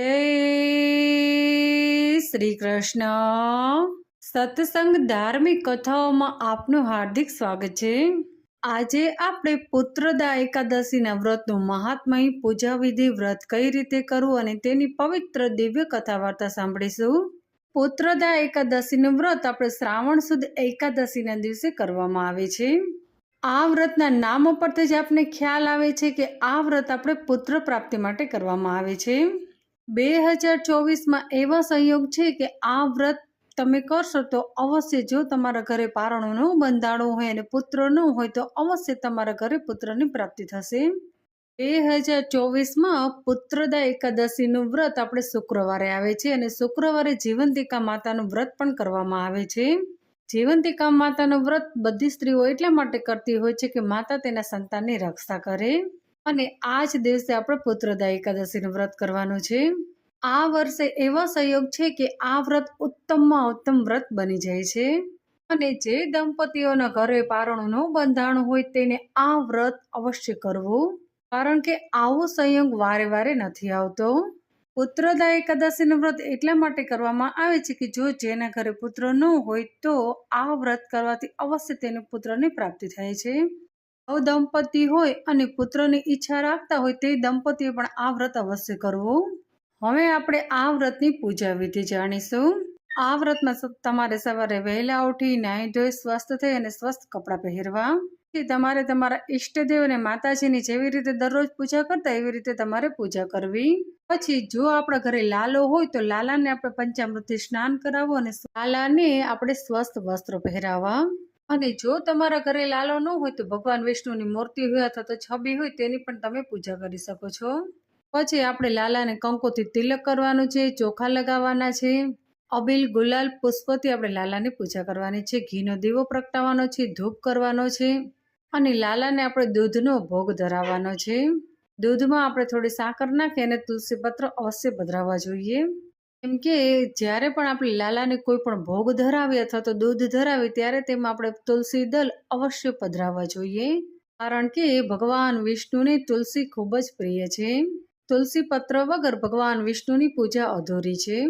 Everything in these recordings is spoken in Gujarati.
જય શ્રી કૃષ્ણ. સત્સંગ ધાર્મિક કથાઓમાં આપનું હાર્દિક સ્વાગત છે. આજે આપણે પુત્રદા એકાદશીના વ્રતનું મહાત્મય પૂજા વિધિ વ્રત કઈ રીતે કરવું અને તેની પવિત્ર દિવ્ય કથા વાર્તા સાંભળીશું. પુત્રદા એકાદશીનું વ્રત આપણે શ્રાવણ સુદ એકાદશીના દિવસે કરવામાં આવે છે. આ વ્રતના નામ ઉપરથી જ આપને ખ્યાલ આવે છે કે આ વ્રત આપણે પુત્ર પ્રાપ્તિ માટે કરવામાં આવે છે. બે હજાર ચોવીસમાં એવા સંયોગ છે કે આ વ્રત તમે કરશો તો અવશ્ય જો તમારા ઘરે પારણું ન બંધાણું હોય અને પુત્ર ન હોય તો અવશ્ય તમારા ઘરે પુત્રની પ્રાપ્તિ થશે. બે હજાર ચોવીસમાં પુત્રદા એકાદશીનું વ્રત આપણે શુક્રવારે આવે છે અને શુક્રવારે જીવંતિકા માતાનું વ્રત પણ કરવામાં આવે છે. જીવંતિકા માતાનું વ્રત બધી સ્ત્રીઓ એટલા માટે કરતી હોય છે કે માતા તેના સંતાનની રક્ષા કરે. અને આ જ દિવસે આપણે પુત્રદા એકાદશીનું વ્રત કરવાનું છે. આ વર્ષે એવા સંયોગ છે કે આ વ્રત ઉત્તમમાં ઉત્તમ વ્રત બની જાય છે. અને જે દંપતીઓના ઘરે પારણું ન બંધાણું હોય તેને આ વ્રત અવશ્ય કરવું. કારણ કે આવો સંયોગ વારે વારે નથી આવતો. પુત્રદા એકાદશીનું વ્રત એટલા માટે કરવામાં આવે છે કે જો જેના ઘરે પુત્ર ન હોય તો આ વ્રત કરવાથી અવશ્ય તેને પુત્રની પ્રાપ્તિ થાય છે. નવ દંપતી હોય અને પુત્રની ઈચ્છા રાખતા હોય તે દંપતીએ પણ આ વ્રત અવશ્ય કરવું. હવે આપણે આ વ્રતની પૂજા વિધિ જાણીશું. આ વ્રતમાં તમારે સવારે વહેલા ઉઠી નાહી ધોઈ સ્વસ્થ થઈ અને સ્વસ્થ કપડાં પહેરવા. તમારે તમારા ઈષ્ટદેવ અને માતાજીની જેવી રીતે દરરોજ પૂજા કરતા એવી રીતે તમારે પૂજા કરવી. પછી જો આપણા ઘરે લાલો હોય તો લાલાને આપણે પંચામૃતથી સ્નાન કરાવવું અને લાલાને આપણે સ્વસ્થ વસ્ત્રો પહેરાવવા. અને જો તમારા ઘરે લાલો ન હોય તો ભગવાન વિષ્ણુની મૂર્તિ હોય અથવા તો છબી હોય તેની પણ તમે પૂજા કરી શકો છો. પછી આપણે લાલાને કંકોથી તિલક કરવાનું છે, ચોખા લગાવવાના છે. અબીલ, ગુલાલ, પુષ્પથી આપણે લાલાની પૂજા કરવાની છે. ઘીનો દીવો પ્રગટાવવાનો છે, ધૂપ કરવાનો છે. અને લાલાને આપણે દૂધનો ભોગ ધરાવવાનો છે. દૂધમાં આપણે થોડી સાકર નાખી અને તુલસી પત્ર અવશ્ય પધરાવવા જોઈએ. કેમ કે જ્યારે પણ આપણે લાલાને કોઈ પણ ભોગ ધરાવીએ અથવા તો દૂધ ધરાવીએ ત્યારે તેમાં આપણે તુલસી દલ અવશ્ય પધરાવવા જોઈએ. કારણ કે ભગવાન વિષ્ણુને તુલસી ખૂબ જ પ્રિય છે. તુલસી પત્ર વગર ભગવાન વિષ્ણુની પૂજા અધૂરી છે.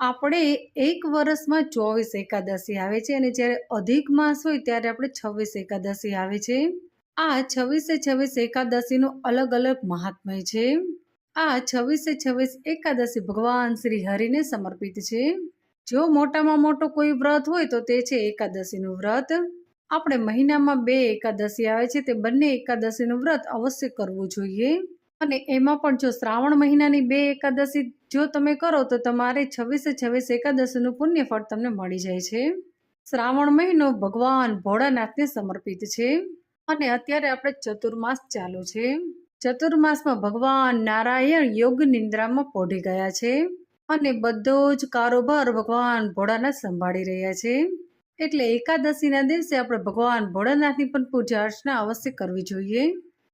આપણે એક વર્ષમાં ચોવીસ એકાદશી આવે છે અને જ્યારે અધિક માસ હોય ત્યારે આપણે છવ્વીસ એકાદશી આવે છે. આ છવ્વીસે છવ્વીસ એકાદશીનું અલગ અલગ મહાત્મય છે. આ છવ્વીસે છવ્વીસ એકાદશી ભગવાન શ્રી હરિને સમર્પિત છે. જો મોટામાં મોટો કોઈ વ્રત હોય તો તે છે એકાદશીનું વ્રત. આપણે મહિનામાં બે એકાદશી આવે છે તે બંને એકાદશીનું વ્રત અવશ્ય કરવું જોઈએ. અને એમાં પણ જો શ્રાવણ મહિનાની બે એકાદશી જો તમે કરો તો તમારે છવ્વીસે છવ્વીસ એકાદશીનું પુણ્ય ફળ તમને મળી જાય છે. શ્રાવણ મહિનો ભગવાન ભોળાનાથને સમર્પિત છે. અને અત્યારે આપણે ચતુર્માસ ચાલુ છે. ચતુર્માસમાં ભગવાન નારાયણ યોગ નિંદ્રામાં પોઢી ગયા છે અને બધો જ કારોબાર ભગવાન ભોળાનાથ સંભાળી રહ્યા છે. એટલે એકાદશીના દિવસે આપણે ભગવાન ભોળાનાથની પણ પૂજા અર્ચના અવશ્ય કરવી જોઈએ.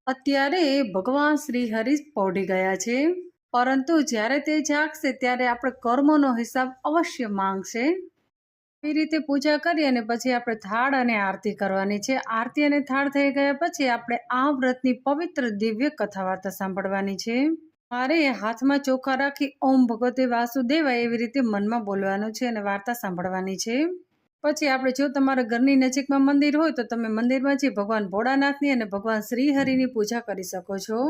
અત્યારે ભગવાન શ્રી હરિ પહોંચી ગયા છે. પરંતુ જ્યારે તે જાગશે ત્યારે આપણે કર્મનો હિસાબ અવશ્ય માંગશે. એ રીતે પૂજા કરી અને પછી આપણે થાળ અને આરતી કરવાની છે. આરતી અને થાળ થઈ ગયા પછી આપણે આ વ્રતની પવિત્ર દિવ્ય કથા વાર્તા સાંભળવાની છે. મારે હાથમાં ચોખા રાખી ઓમ ભગવતે વાસુદેવા એવી રીતે મનમાં બોલવાનું છે અને વાર્તા સાંભળવાની છે. પછી આપણે જો તમારા ઘરની નજીકમાં મંદિર હોય તો તમે મંદિરમાં જઈ ભગવાન ભોળાનાથની અને ભગવાન શ્રીહરિની પૂજા કરી શકો છો.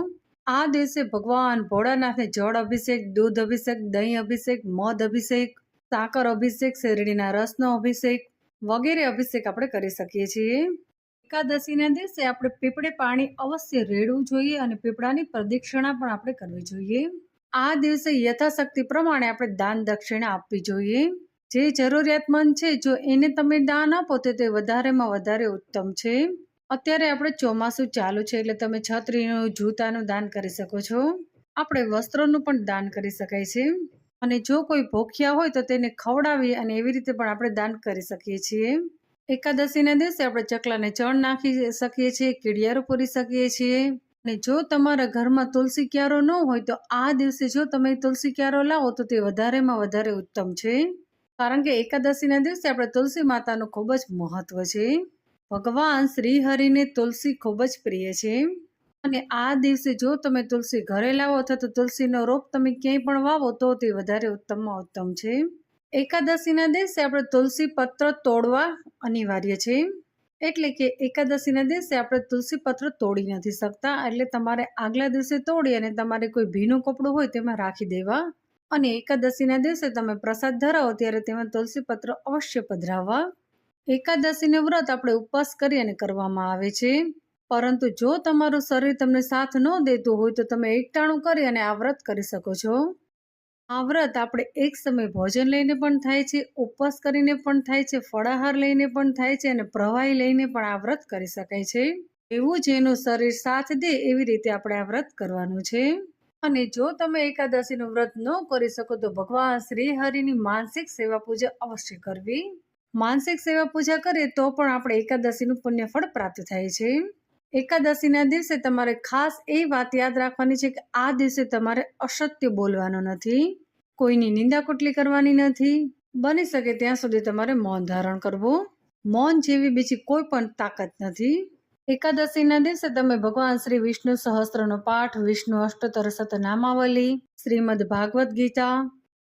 આ દિવસે ભગવાન ભોળાનાથને જળ અભિષેક, દૂધ અભિષેક, દહીં અભિષેક, મધ અભિષેક સાકર અભિષેક, શેરડીના રસનો અભિષેક વગેરે અભિષેક આપણે કરી શકીએ છીએ. એકાદશીના દિવસે આપણે પીપળે પાણી અવશ્ય રેડવું જોઈએ અને પીપળાની પ્રદક્ષિણા પણ આપણે કરવી જોઈએ. આ દિવસે યથાશક્તિ પ્રમાણે આપણે દાન દક્ષિણા આપવી જોઈએ. જે જરૂરિયાતમંદ છે, જો એને તમે દાન આપો, તો તે વધારેમાં વધારે ઉત્તમ છે. અત્યારે આપણે ચોમાસું ચાલુ છે, એટલે તમે છત્રીનું, જૂતાનું દાન કરી શકો છો. આપણે વસ્ત્રોનું પણ દાન કરી શકાય છે. અને જો કોઈ ભૂખ્યા હોય તો તેને ખવડાવી અને એવી રીતે પણ આપણે દાન કરી શકીએ છીએ. એકાદશીના દિવસે આપણે ચકલાને ચણ નાખી શકીએ છીએ, કીડિયારો પૂરી શકીએ છીએ. અને જો તમારા ઘરમાં તુલસી ક્યારો ન હોય તો આ દિવસે જો તમે તુલસી ક્યારો લાવો તો તે વધારેમાં વધારે ઉત્તમ છે. કારણ કે એકાદશીના દિવસે આપણે તુલસી માતાનું ખૂબ જ મહત્વ છે. ભગવાન શ્રીહરિને તુલસી ખૂબ જ પ્રિય છે. અને આ દિવસે જો તમે તુલસી ઘરે લાવો અથવા તો તુલસીનો રોપ તમે ક્યાંય પણ વાવો, તો તે વધારે ઉત્તમમાં ઉત્તમ છે. એકાદશીના દિવસે આપણે તુલસી પત્ર તોડવા અનિવાર્ય છે. એટલે કે એકાદશીના દિવસે આપણે તુલસી પત્ર તોડી નથી શકતા, એટલે તમારે આગલા દિવસે તોડી અને તમારે કોઈ ભીનું કપડું હોય તેમાં રાખી દેવા. અને એકાદશીના દિવસે તમે પ્રસાદ ધરાવો ત્યારે તેમાં તુલસી પત્ર અવશ્ય પધરાવવા. એકાદશીનું વ્રત આપણે ઉપવાસ કરી અને કરવામાં આવે છે. પરંતુ જો તમારું શરીર તમને સાથ ન દેતું હોય તો તમે એકટાણું કરી અને આ વ્રત કરી શકો છો. આ વ્રત આપણે એક સમય ભોજન લઈને પણ થાય છે, ઉપવાસ કરીને પણ થાય છે, ફળાહાર લઈને પણ થાય છે અને પ્રવાહી લઈને પણ આ વ્રત કરી શકાય છે. એવું જેનું શરીર સાથ દે એવી રીતે આપણે આ વ્રત કરવાનું છે. અને જો તમે એકાદશીનું વ્રત ન કરી શકો તો ભગવાન શ્રી હરિની માનસિક સેવા પૂજા અવશ્ય કરવી. માનસિક સેવા પૂજા કરીએ તો પણ આપણે એકાદશીનું પુણ્યફળ પ્રાપ્ત થાય છે. એકાદશીના દિવસે તમારે ખાસ એ વાત યાદ રાખવાની છે કે આ દિવસે તમારે અસત્ય બોલવાનું નથી, કોઈની નિંદા કુટલી કરવાની નથી, બની શકે ત્યાં સુધી તમારે મૌન ધારણ કરવું. મૌન જેવી બીજી કોઈ પણ તાકાત નથી. એકાદશીના દિવસે તમે ભગવાન શ્રી વિષ્ણુ સહસ્ત્રનો પાઠ, વિષ્ણુ અષ્ટોત્તર નામાવલી શ્રીમદ ભાગવત ગીતા.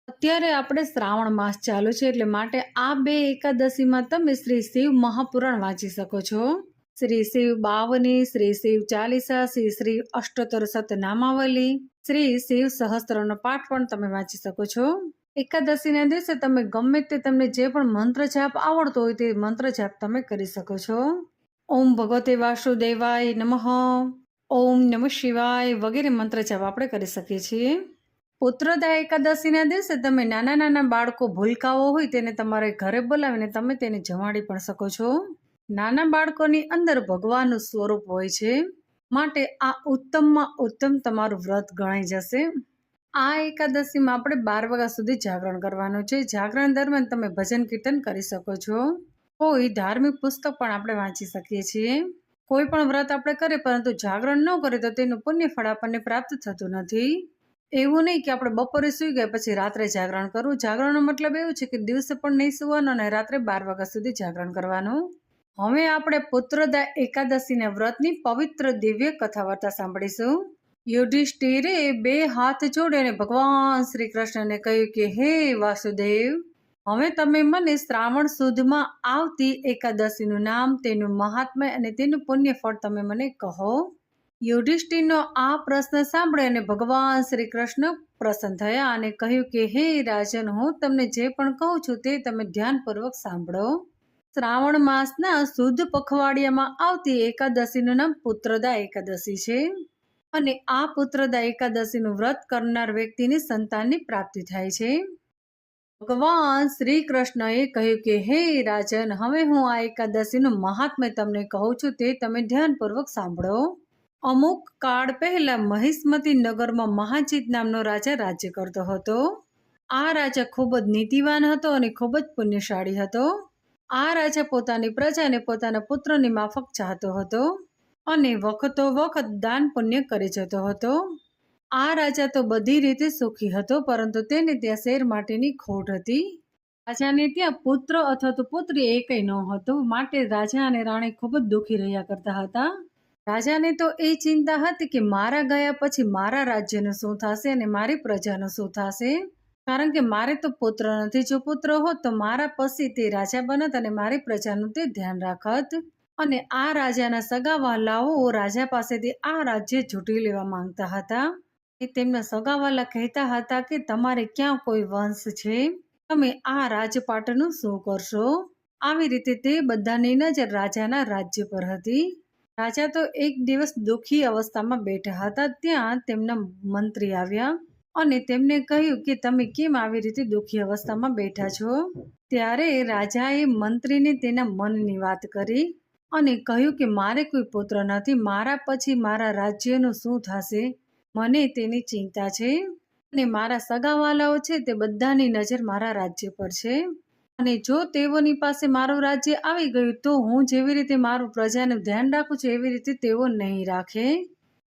અત્યારે આપણે શ્રાવણ માસ ચાલુ છે એટલે માટે આ બે એકાદશીમાં તમે શ્રી શિવ મહાપુરાણ વાંચી શકો છો. શ્રી શિવ બાવની, શ્રી શિવ ચાલીસા, શ્રી શ્રી અષ્ટોતર શતનામાવલી શ્રી શિવ સહસ્ત્રનો પાઠ પણ તમે વાંચી શકો છો. એકાદશીના દિવસે તમે ગમે તે તમને જે પણ મંત્ર જાપ આવડતો હોય તે મંત્ર જાપ તમે કરી શકો છો. ઓમ ભગવતે વાસુદેવાય નમઃ. ઓમ નમઃ શિવાય વગેરે મંત્ર જાપ આપણે કરી શકીએ છીએ. પુત્રદા એકાદશીના દિવસે તમે નાના નાના બાળકો ભૂલકાઓ હોય તેને તમારે ઘરે બોલાવીને તમે તેને જમાડી પણ શકો છો. નાના બાળકોની અંદર ભગવાનનું સ્વરૂપ હોય છે, માટે આ ઉત્તમમાં ઉત્તમ તમારું વ્રત ગણાઈ જશે. આ એકાદશીમાં આપણે બાર વાગ્યા સુધી જાગરણ કરવાનું છે. જાગરણ દરમિયાન તમે ભજન કીર્તન કરી શકો છો. કોઈ ધાર્મિક પુસ્તક પણ આપણે વાંચી શકીએ છીએ. કોઈ પણ વ્રત આપણે કરીએ, પરંતુ જાગરણ ન કરીએ તો તેનું પુણ્ય ફળ આપણને પ્રાપ્ત થતું નથી. એવું નહીં કે આપણે બપોરે સૂઈ ગયા પછી રાત્રે જાગરણ કરવું. જાગરણનો મતલબ એવું છે કે દિવસે પણ નહીં સુવાનું અને રાત્રે બાર વાગ્યા સુધી જાગરણ કરવાનું. હવે આપણે પુત્રદા એકાદશીના વ્રતની પવિત્ર દિવ્ય કથા વાર્તા સાંભળીશું. યુધિષ્ઠિરે બે હાથ જોડીને ભગવાન શ્રી કૃષ્ણને કહ્યું કે, હે વાસુદેવ, હવે તમે મને શ્રાવણ સુદમાં આવતી એકાદશીનું નામ, તેનું મહાત્મ્ય અને તેનું પુણ્ય ફળ તમે મને કહો. યુધિષ્ઠિરનો આ પ્રશ્ન સાંભળે અને ભગવાન શ્રી કૃષ્ણ પ્રસન્ન થયા અને કહ્યું કે, હે રાજન, હું તમને જે પણ કહું છું તે તમે ધ્યાનપૂર્વક સાંભળો. શ્રાવણ માસના શુદ્ધ પખવાડિયામાં આવતી એકાદશીનું નામ પુત્રદા એકાદશી છે. અને આ પુત્રદા એકાદશીનું વ્રત કરનાર વ્યક્તિની સંતાનની પ્રાપ્તિ થાય છે. ભગવાન શ્રી કૃષ્ણએ કહ્યું કે, હે રાજન, હવે હું આ એકાદશીનું મહાત્મ્ય તમને કહું છું, તે તમે ધ્યાનપૂર્વક સાંભળો. અમુક કાળ પહેલા મહિષ્મતી નગરમાં મહાજીત નામનો રાજા રાજ્ય કરતો હતો. આ રાજા ખૂબ જ નીતિવાન હતો અને ખૂબ જ પુણ્યશાળી હતો. આ રાજા પોતાની પ્રજાને પોતાના પુત્રની માફક ચાહતો હતો અને વખતો વખત દાન પુણ્ય કરી જતો હતો. આ રાજા તો બધી રીતે સુખી હતો, પરંતુ તેને ત્યાં શેર માટેની ખોટ હતી. રાજાને ત્યાં પુત્ર અથવા તો પુત્રી એકય ન હતો, માટે રાજા અને રાણી ખૂબ જ દુઃખી રહ્યા કરતા હતા. રાજાને તો એ ચિંતા હતી કે મારા ગયા પછી મારા રાજ્યનું શું થશે અને મારી પ્રજાનું શું થશે? કારણ કે મારે તો પુત્ર નથી. જો પુત્ર હોત તો મારા પછી તે રાજા બનત અને મારી પ્રજાનું તે ધ્યાન રાખત. અને આ રાજાના સગા વહાલાઓ રાજા પાસેથી આ રાજ્ય ઝૂંટી લેવા માંગતા હતા. એ તેમના સગા સગાવાલા કહેતા હતા કે તમારે ક્યાં કોઈ વંશ છે? તમે આ રાજપાટનું શું કરશો? આવી રીતે તે બધાની નજર રાજાના રાજ્ય પર હતી. રાજા તો એક દિવસ દુઃખી અવસ્થામાં બેઠા હતા. ત્યાં તેમના મંત્રી આવ્યા. અને તેમને કહ્યું કે તમે કેમ આવી રીતે દુઃખી અવસ્થામાં બેઠા છો? ત્યારે રાજાએ મંત્રીને તેના મનની વાત કરી અને કહ્યું કે મારે કોઈ પુત્ર નથી, મારા પછી મારા રાજ્યનું શું થશે? મને તેની ચિંતા છે અને મારા સગાવાલાઓ છે તે બધાની નજર મારા રાજ્ય પર છે. અને જો તેઓની પાસે મારું રાજ્ય આવી ગયું તો હું જેવી રીતે મારું પ્રજાનું ધ્યાન રાખું છું એવી રીતે તેઓ નહીં રાખે.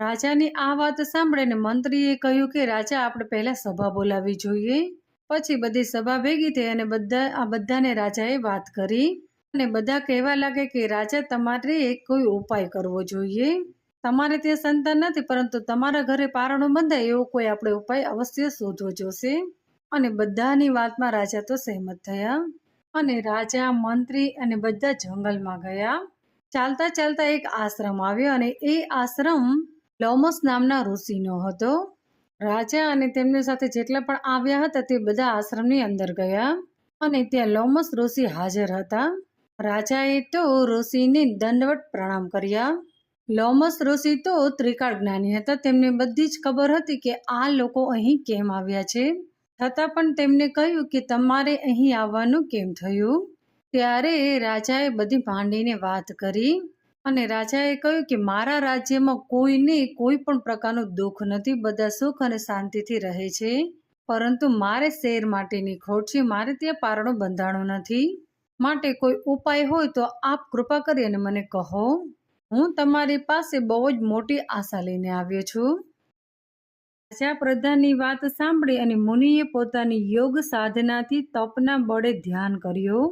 રાજાની આ વાત સાંભળીને મંત્રીએ કહ્યું કે, રાજા, આપણે પહેલા સભા બોલાવવી જોઈએ. પછી બધી સભા ભેગી થઈ અને બધા, આ બધાને રાજાએ વાત કરી. અને બધા કહેવા લાગે કે, રાજા, તમારે કોઈ ઉપાય કરવો જોઈએ. તમારે ત્યાં સંતાન નથી, પરંતુ તમારા ઘરે પારણું બંધાય, એવો કોઈ આપણે ઉપાય અવશ્ય શોધવો જોશે. અને બધાની વાતમાં રાજા તો સહેમત થયા. અને રાજા, મંત્રી અને બધા જંગલમાં ગયા. ચાલતા ચાલતા એક આશ્રમ આવ્યો અને એ આશ્રમ લોમસ નામના ઋષિનો હતો. રાજા અને તેમની સાથે જેટલા પણ આવ્યા હતા તે બધા આશ્રમની અંદર ગયા અને ત્યાં લોમસ ઋષિ હાજર હતા. રાજાએ તો ઋષિને દંડવટ પ્રણામ કર્યા. લોમસ ઋષિ તો ત્રિકાળ જ્ઞાની હતા. તેમને બધી જ ખબર હતી કે આ લોકો અહીં કેમ આવ્યા છે. છતાં પણ તેમને કહ્યું કે તમારે અહીં આવવાનું કેમ થયું? ત્યારે રાજાએ બધી ભાંડીને વાત કરી. અને રાજાએ કહ્યું કે મારા રાજ્યમાં કોઈને કોઈ પણ પ્રકારનું દુઃખ નથી, બધા સુખ અને શાંતિથી રહે છે. પરંતુ મારે શેર માટેની ખોટ છે મારે ત્યાં પારણું બંધાણું નથી. માટે કોઈ ઉપાય હોય તો આપ કૃપા કરી અને મને કહો. હું તમારી પાસે બહુ જ મોટી આશા લઈને આવ્યો છું. રાજા પ્રધાનની વાત સાંભળી અને મુનિએ પોતાની યોગ સાધનાથી તપના બળે ધ્યાન કર્યું.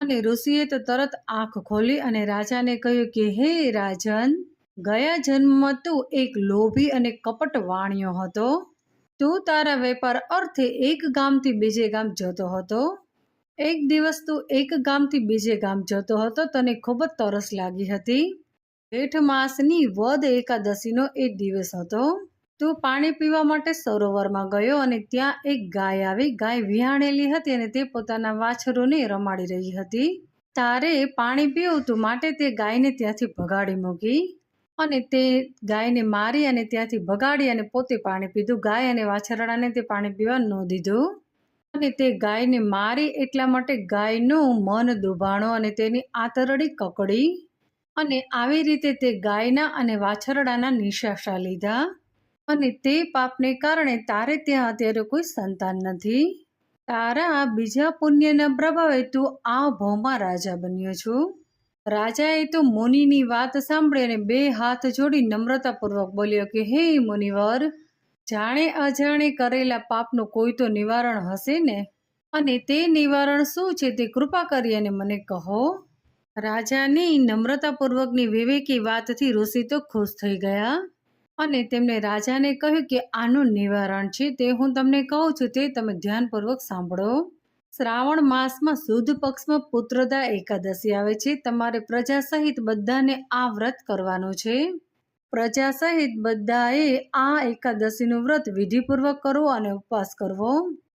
અને ઋષિએ તો તરત આંખ ખોલી અને રાજાને કહ્યું કે, હે રાજન, ગયા જન્મમાં તું એક લોભી અને કપટ વાણિયો હતો. તું તારા વેપાર અર્થે એક ગામથી બીજે ગામ જતો હતો. એક દિવસ તું એક ગામથી બીજે ગામ જતો હતો, તને ખૂબ જ તરસ લાગી હતી. જેઠ માસની વદ એકાદશીનો એ દિવસ હતો. તું પાણી પીવા માટે સરોવરમાં ગયો અને ત્યાં એક ગાય આવી. ગાય વિહાણેલી હતી અને તે પોતાના વાછરોને રમાડી રહી હતી. તારે પાણી પીવું તું માટે તે ગાયને ત્યાંથી ભગાડી મૂકી અને તે ગાયને મારી અને ત્યાંથી ભગાડી અને પોતે પાણી પીધું. ગાય અને વાછરડાને તે પાણી પીવા ન દીધું. અને તે ગાયને મારી એટલા માટે ગાયનું મન દુભાણો અને તેની આંતરડી કકડી અને આવી રીતે તે ગાયના અને વાછરડાના નિશાસા લીધા. અને તે પાપને કારણે તારે ત્યાં અત્યારે કોઈ સંતાન નથી. તારા બીજા પુણ્યના પ્રભાવે તું આ ભાવમાં રાજા બન્યો છું. રાજાએ તો મુનિની વાત સાંભળી અને બે હાથ જોડી નમ્રતાપૂર્વક બોલ્યો કે, હે મુનિવર, જાણે અજાણે કરેલા પાપનું કોઈ તો નિવારણ હશે ને? અને તે નિવારણ શું છે તે કૃપા કરી અને મને કહો. રાજાની નમ્રતાપૂર્વકની વિવેકી વાતથી ઋષિ તો ખુશ થઈ ગયા. અને તેમણે રાજાને કહ્યું કે આનું નિવારણ છે તે હું તમને કહું છું, તે તમે ધ્યાનપૂર્વક સાંભળો. શ્રાવણ માસમાં સુદ પક્ષમાં પુત્રદા એકાદશી આવે છે. તમારે પ્રજા સહિત બધાને આ વ્રત કરવાનું છે. પ્રજા સહિત બધાએ આ એકાદશીનું વ્રત વિધિપૂર્વક કરવું અને ઉપવાસ કરવો.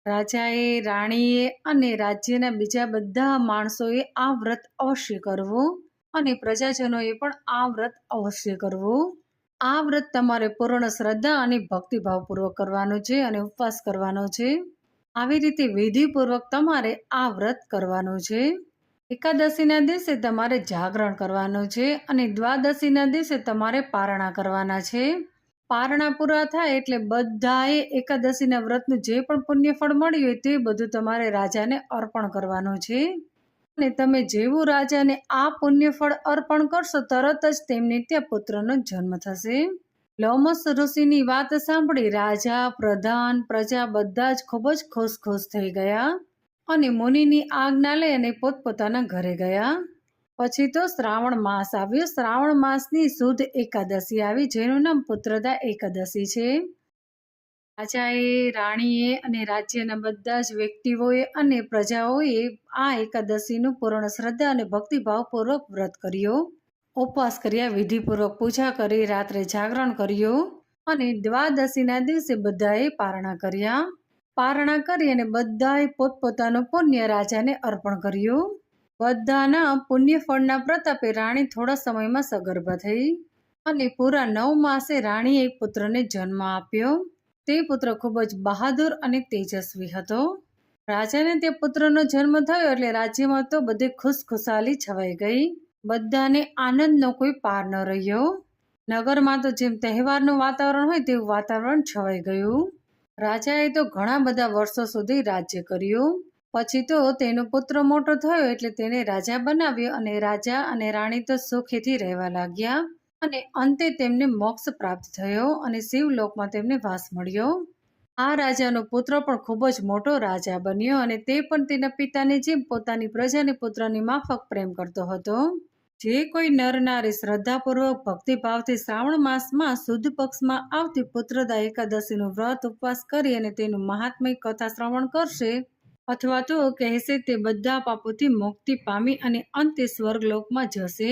રાજાએ, રાણીએ અને રાજ્યના બીજા બધા માણસોએ આ વ્રત અવશ્ય કરવું અને પ્રજાજનોએ પણ આ વ્રત અવશ્ય કરવું. આ વ્રત તમારે પૂર્ણ શ્રદ્ધા અને ભક્તિભાવપૂર્વક કરવાનું છે અને ઉપવાસ કરવાનો છે. આવી રીતે વિધિપૂર્વક તમારે આ વ્રત કરવાનું છે. એકાદશીના દિવસે તમારે જાગરણ કરવાનું છે અને દ્વાદશીના દિવસે તમારે પારણા કરવાના છે. પારણા પૂરા થાય એટલે બધાએ એકાદશીના વ્રતનું જે પણ પુણ્યફળ મળ્યું હોય તે બધું તમારે રાજાને અર્પણ કરવાનું છે. અને તમે જેવું રાજાને આ પુણ્યફળ અર્પણ કરશો, તરત જ તેમને ત્યાં પુત્રનો જન્મ થશે. લોમસ ઋષિની વાત સાંભળી રાજા, પ્રધાન, પ્રજા બધા જ ખૂબ જ ખુશ ખુશ થઈ ગયા અને મુનિની આજ્ઞા લઈ અને પોતપોતાના ઘરે ગયા. પછી તો શ્રાવણ માસ આવ્યો. શ્રાવણ માસની શુદ્ધ એકાદશી આવી, જેનું નામ પુત્રદા એકાદશી છે. રાજાએ, રાણીએ અને રાજ્યના બધા જ વ્યક્તિઓએ અને પ્રજાઓએ આ એકાદશીનું પૂર્ણ શ્રદ્ધા અને ભક્તિભાવપૂર્વક વ્રત કર્યો. ઉપવાસ કર્યા, વિધિપૂર્વક પૂજા કરી, રાત્રે જાગરણ કર્યું અને દ્વાદશીના દિવસે બધાએ પારણા કર્યા. પારણા કરી અને બધાએ પોતપોતાનું પુણ્ય રાજાને અર્પણ કર્યું. બધાના પુણ્યફળના પ્રતાપે રાણી થોડા સમયમાં સગર્ભા થઈ અને પૂરા નવ માસે રાણીએ એક પુત્રને જન્મ આપ્યો. તે પુત્ર ખૂબ જ બહાદુર અને તેજસ્વી હતો. રાજાને તે પુત્રનો જન્મ થયો એટલે રાજ્યમાં તો બધી ખુશખુશાલી છવાઈ ગઈ. બધાને આનંદનો કોઈ પાર ન રહ્યો. નગરમાં તો જેમ તહેવારનું વાતાવરણ હોય તેવું વાતાવરણ છવાઈ ગયું. રાજાએ તો ઘણા બધા વર્ષો સુધી રાજ્ય કર્યું. પછી તો તેનો પુત્ર મોટો થયો એટલે તેને રાજા બનાવ્યો અને રાજા અને રાણી તો સુખેથી રહેવા લાગ્યા. અને અંતે તેમને મોક્ષ પ્રાપ્ત થયો અને શિવલોકમાં તેમને વાસ મળ્યો. આ રાજાનો પુત્ર પણ ખૂબ જ મોટો રાજા બન્યો અને તે પણ તેના પિતાની જેમ પોતાની પ્રજાને પુત્રની માફક પ્રેમ કરતો હતો. જે કોઈ નર નારી શ્રદ્ધાપૂર્વક ભક્તિભાવથી શ્રાવણ માસમાં સુદ પક્ષમાં આવતી પુત્રદા એકાદશીનું વ્રત ઉપવાસ કરી અને તેનું મહાત્મય કથા શ્રવણ કરશે. અથવા તો કહેશે તે બધા પાપોથી મુક્તિ પામી અને અંતે સ્વર્ગલોકમાં જશે.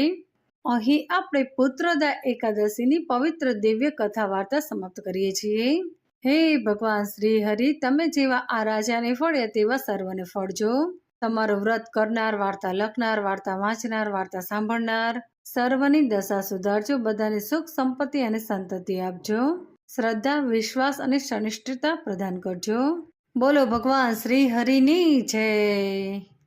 અહીં આપણે પુત્રદા એકાદશીની પવિત્ર દિવ્ય કથા વાર્તા સમાપ્ત કરીએ છીએ. હે ભગવાન શ્રી હરિ તમે જેવા આ રાજાને ફળ્યા તેવા સર્વને ફળજો. તમારું વ્રત કરનાર, વાર્તા લખનાર, વાર્તા વાંચનાર, વાર્તા સાંભળનાર, સર્વની દશા સુધારજો, બધાને સુખ, સંપત્તિ અને સંતતિ આપજો. શ્રદ્ધા, વિશ્વાસ અને સનિષ્ઠતા પ્રદાન કરજો. બોલો ભગવાન શ્રી હરિની જય.